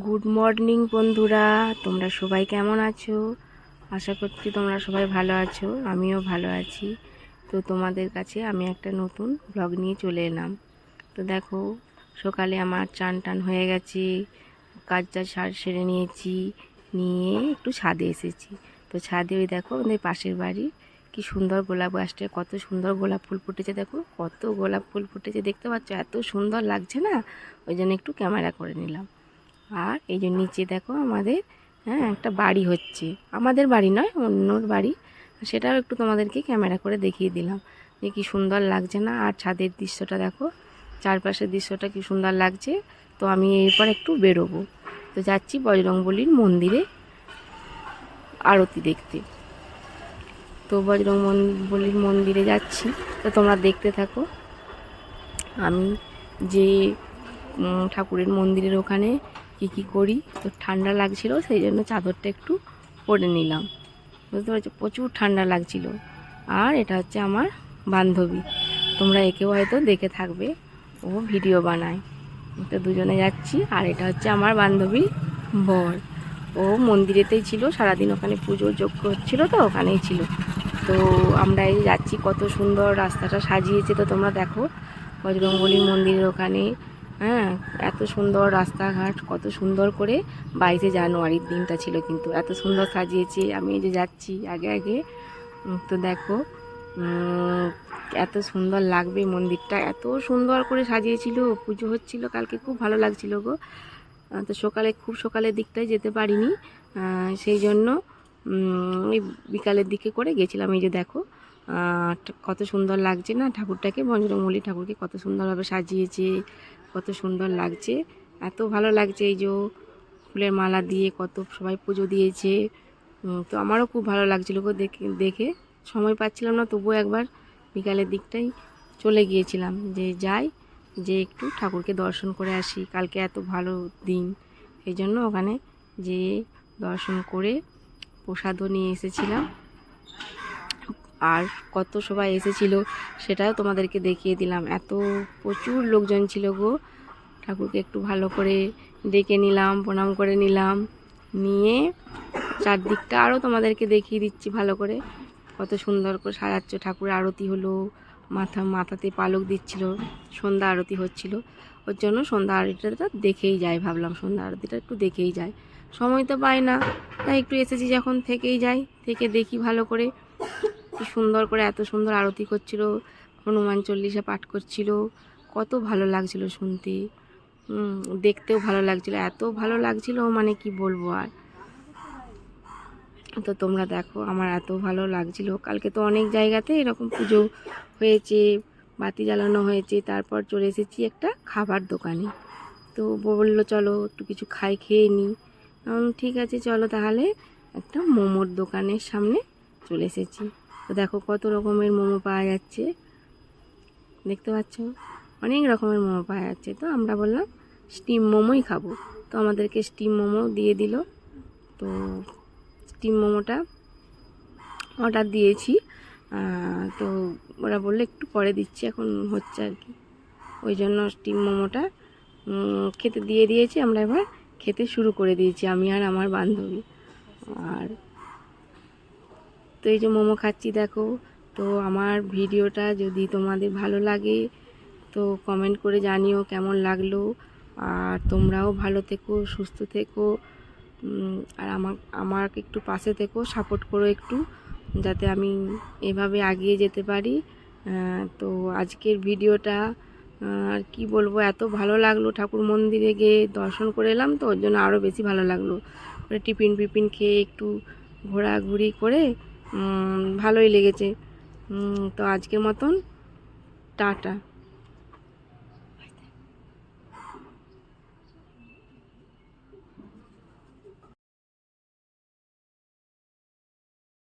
Good morning বন্ধুরা। তোমরা সবাই কেমন আছো? আশা করছি তোমরা সবাই ভালো আছো। আমিও ভালো আছি। তো তোমাদের কাছে আমি একটা নতুন ব্লগ নিয়ে চলে এলাম। তো দেখো, সকালে আমার চান টান হয়ে গেছে। কাজ টাজ সার সেরে নিয়েছি। নিয়ে একটু ছাদে এসেছি। তো ছাদে ওই দেখো, আমাদের পাশের বাড়ি কি সুন্দর গোলাপ গাছটা, কত সুন্দর গোলাপ ফুল ফুটেছে দেখো। কত গোলাপ ফুল ফুটেছে, দেখতে পাচ্ছ? এত সুন্দর লাগছে না? ওই জন্য একটু ক্যামেরা করে নিলাম। আর এই যে নিচে দেখো আমাদের হ্যাঁ একটা বাড়ি হচ্ছে। আমাদের বাড়ি নয়, অন্যর বাড়ি। সেটাও একটু তোমাদেরকে ক্যামেরা করে দেখিয়ে দিলাম যে কি সুন্দর লাগছে না। আর ছাদের দৃশ্যটা দেখো, চারপাশের দৃশ্যটা কি সুন্দর লাগছে। তো আমি এরপর একটু বেরোবো। তো যাচ্ছি বজরংবলির মন্দিরে আরতি দেখতে। তো বজরং বলির মন্দিরে যাচ্ছি। তো তোমরা দেখতে থাকো, আমি যে ঠাকুরের মন্দিরের ওখানে কি কি করি? তো ঠান্ডা লাগছিল, সেই জন্য চাদরটা একটু পরে নিলাম। বুঝতে পারছ? প্রচুর ঠান্ডা লাগছিল। আর এটা হচ্ছে আমার বান্ধবী। তোমরা একেও হয়তো দেখে থাকবে, ও ভিডিও বানায়। তো দুজনে যাচ্ছি, আর এটা হচ্ছে আমার বান্ধবী বর। ও মন্দিরেতেই ছিল, সারাদিন ওখানে পুজো যোগ্য হচ্ছিল তো, ওখানেই ছিল। তো আমরা এই যাচ্ছি, কত সুন্দর রাস্তাটা সাজিয়েছে তো তোমরা দেখো। বজরংবলীর মন্দিরের ওখানে হ্যাঁ এত সুন্দর রাস্তাঘাট, কত সুন্দর করে বাইশে জানুয়ারির দিনটা ছিল কিন্তু। এত সুন্দর সাজিয়েছে, আমি এই যে যাচ্ছি আগে আগে। তো দেখো এত সুন্দর লাগবে মন্দিরটা, এত সুন্দর করে সাজিয়েছিল, পুজো হচ্ছিল কালকে, খুব ভালো লাগছিল গো। তো সকালে, খুব সকালের দিকটায় যেতে পারিনি। সেই জন্য ওই বিকালের দিকে করে গেছিলাম, এই যে দেখো। কত সুন্দর লাগছে না ঠাকুরটাকে? বঞ্জরমল্লী ঠাকুরকে কত সুন্দরভাবে সাজিয়েছে, কত সুন্দর লাগছে। এত ভালো লাগছে এই যে ফুলের মালা দিয়ে কত সবাই পুজো দিয়েছে। তো আমারও খুব ভালো লাগছিল গো দেখে দেখে। সময় পাচ্ছিলাম না, তবুও একবার বিকালের দিকটাই চলে গিয়েছিলাম যে যাই, যে একটু ঠাকুরকে দর্শন করে আসি। কালকে এত ভালো দিন, এই জন্য ওখানে যে দর্শন করে প্রসাদও নিয়ে এসেছিলাম। আর কত সবাই এসেছিল সেটাও তোমাদেরকে দেখিয়ে দিলাম। এত প্রচুর লোকজন ছিল গো। ঠাকুরকে একটু ভালো করে ডেকে নিলাম, প্রণাম করে নিলাম। নিয়ে চারদিকটা আরও তোমাদেরকে দেখিয়ে দিচ্ছি ভালো করে। কত সুন্দর করে সাজাচ্ছ। ঠাকুরের আরতি হলো, মাথা, মাথাতে পালক দিচ্ছিল, সন্ধ্যা আরতি হচ্ছিল। ওর জন্য সন্ধ্যা আরতিটা দেখেই যাই ভাবলাম, সন্ধ্যা আরতিটা একটু দেখেই যাই সময় তো পাই না, তাই একটু এসেছি যখন থেকেই যাই, থেকে দেখি ভালো করে। কি সুন্দর করে এত সুন্দর আরতি করছিল হনুমান চল্লিশা পাঠ করছিল কত ভালো লাগছিল শুনতে। দেখতেও ভালো লাগছিল এত ভালো লাগছিল মানে কি বলব আর। তো তোমরা দেখো আমার এত ভালো লাগছিল। কালকে তো অনেক জায়গাতে এরকম পুজো হয়েছে বাতি জ্বালানো হয়েছে তারপর চলে এসেছি একটা খাবার দোকানে। তো বলল চলো একটু কিছু খাই খেয়ে বললাম, ঠিক আছে চলো তাহলে একটা মোমোর দোকানের সামনে চলে এসেছি। তো দেখো কত রকমের মোমো পাওয়া যাচ্ছে। দেখতে পাচ্ছ? অনেক রকমের মোমো পাওয়া যাচ্ছে। তো আমরা বললাম স্টিম মোমোই খাব। তো আমাদেরকে স্টিম মোমো দিয়ে দিল। তো স্টিম মোমোটা অর্ডার দিয়েছি। তো ওরা বলল, একটু পরে দিচ্ছি, এখন হচ্ছে আর কি। ওই জন্য স্টিম মোমোটা খেতে দিয়ে দিয়েছি। আমরা এবার খেতে শুরু করে দিয়েছি, আমি আর আমার বান্ধবী। আর তো এই যে মোমো খাচ্ছি দেখো। তো আমার ভিডিওটা যদি তোমাদের ভালো লাগে, তো কমেন্ট করে জানিও কেমন লাগল। আর তোমরাও ভালো থেকো, সুস্থ থেকো। আর আমার, আমাকে একটু পাশে থেকো সাপোর্ট করো একটু, যাতে আমি এভাবে এগিয়ে যেতে পারি। তো আজকের ভিডিওটা, আর কি বলব, এত ভালো লাগল ঠাকুর মন্দিরে গিয়ে দর্শন করে এলাম, তো ওর জন্য আরও বেশি ভালো লাগল। টিফিন ফিফিন খেয়ে একটু ঘোরাঘুরি করে ভালোই লেগেছে। তো আজকের মতন টাটা।